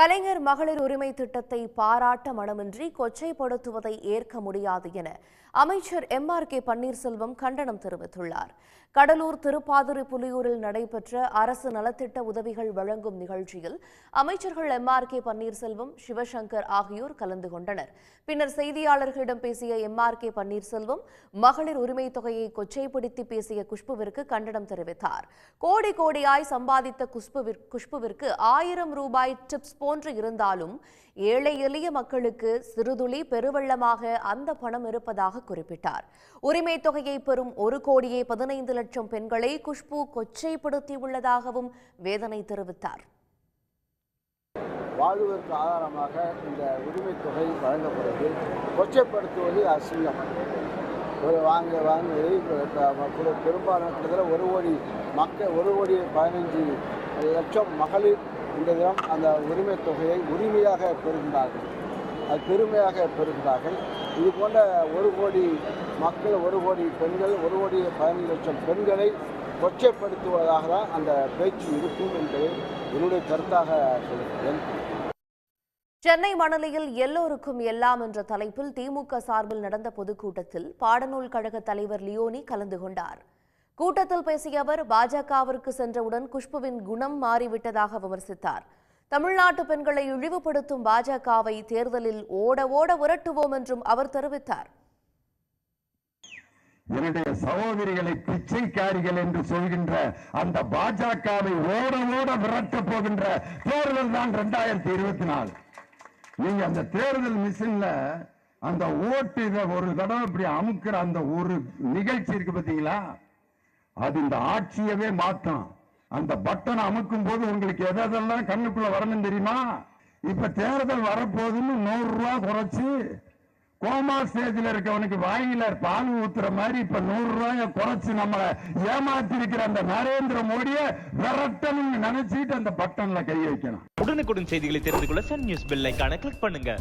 கலைஞர் மகளிர் உரிமை திட்டத்தை பாராட்ட மனமின்றி கொச்சைப்படுத்துவதை ஏற்க முடியாது என அமைச்சர் எம் ஆர் கே பன்னீர்செல்வம் கண்டனம் தெரிவித்துள்ளார். கடலூர் திருப்பாதிரி புலியூரில் நடைபெற்ற அரசு நலத்திட்ட உதவிகள் வழங்கும் நிகழ்ச்சியில் அமைச்சர்கள் M R K Panneerselvam Sivasankar ஆகியோர் கலந்து கொண்டனர். பின்னர் செய்தியாளர்களிடம் பேசிய எம் ஆர் கே பன்னீர்செல்வம் மகளிர் உரிமை தொகையை கொச்சைப்படுத்தி பேசிய குஷ்புவிற்கு கண்டனம் தெரிவித்தார். கோடி கோடியாய் சம்பாதித்த குஷ்புவிற்கு ஆயிரம் ரூபாய் டிப்ஸ் போன்று இருந்தாலும் ஏழை எளிய மக்களுக்கு சிறுதுளி பெருவெள்ளமாக அந்த பணம் இருப்பதாக குறிப்பிட்டார். உரிமை தொகையை பெறும் ஒரு கோடியே பதினைந்து லட்சம் பெண்களை குஷ்பு கொச்சைப்படுத்தியுள்ளதாகவும் வேதனை தெரிவித்தார். வாழ்வதற்கு ஆதாரமாக இந்த உரிமை தொகை வழங்கப்படுவது கொச்சைப்படுத்துவது அசிங்கம். ஒரு வாங்க வாங்குவதை பெரும்பாலான கிட்டத்தட்ட ஒரு கோடி மக்கள் ஒரு கோடி பதினஞ்சு லட்சம் மகளிர் இந்த தினம் அந்த உரிமைத் தொகையை உரிமையாக பெறுகின்றார்கள். அது பெருமையாக பெறுகிறார்கள் இது போன்ற ஒரு கோடி மக்கள் ஒரு கோடி பெண்கள் ஒரு கோடி பதினஞ்சு லட்சம் பெண்களை கொச்சைப்படுத்துவதாக தான் அந்த பேச்சு இருக்கும் என்பதை என்னுடைய கருத்தாக சொல்கிறேன் சென்னை மணலியில் எல்லோருக்கும் எல்லாம் என்ற தலைப்பில் திமுக சார்பில் நடந்த பொதுக்கூட்டத்தில் பாடநூல் கழக தலைவர் லியோனி கலந்து கொண்டார். கூட்டத்தில் பேசிய அவர் பாஜகவிற்கு சென்றவுடன் குஷ்புவின் குணம் மாறிவிட்டதாக விமர்சித்தார். தமிழ்நாட்டு பெண்களை இழிவுபடுத்தும் பாஜகவை தேர்தலில் ஓட ஓட உரட்டுவோம் என்றும் அவர் தெரிவித்தார். என்னுடைய சகோதரிகளை பிச்சைக்காரிகள் என்று சொல்கின்ற அந்த பாஜகவை ஓட ஓட விரட்டப் போகின்ற தேர்தல் தான் ரெண்டாயிரத்தி இருபத்தி நாலு. நீங்க அந்த தேர்தல் மிஷின்ல அந்த ஓட்டு ஒரு தடவை இப்படி அமுக்கிற அந்த ஒரு நிகழ்ச்சி இருக்கு பாத்தீங்களா அது இந்த ஆட்சியவே மாற்றும். அந்த பட்டன் அமுக்கும் போது உங்களுக்கு எதெல்லாம் கண்ணுக்குள்ள வரணும் தெரியுமா? இப்ப தேர்தல் வரப்போகுதுன்னு நூறு ரூபாய் குறைச்சு கோமா ஸ்டேஜில் இருக்கவனுக்கு வாயில பால் ஊத்துற மாதிரி இப்ப நூறு ரூபாய குறைச்சு நம்மளை ஏமாத்தி இருக்கிற அந்த நரேந்திர மோடிய விரட்டணும் நினைச்சிட்டு அந்த பட்டன்ல கை வைக்கணும். உடனுக்குடன் செய்திகளை தெரிந்து கொள்ள சன் நியூஸ் பெல் ஐகானை கிளிக் பண்ணுங்க.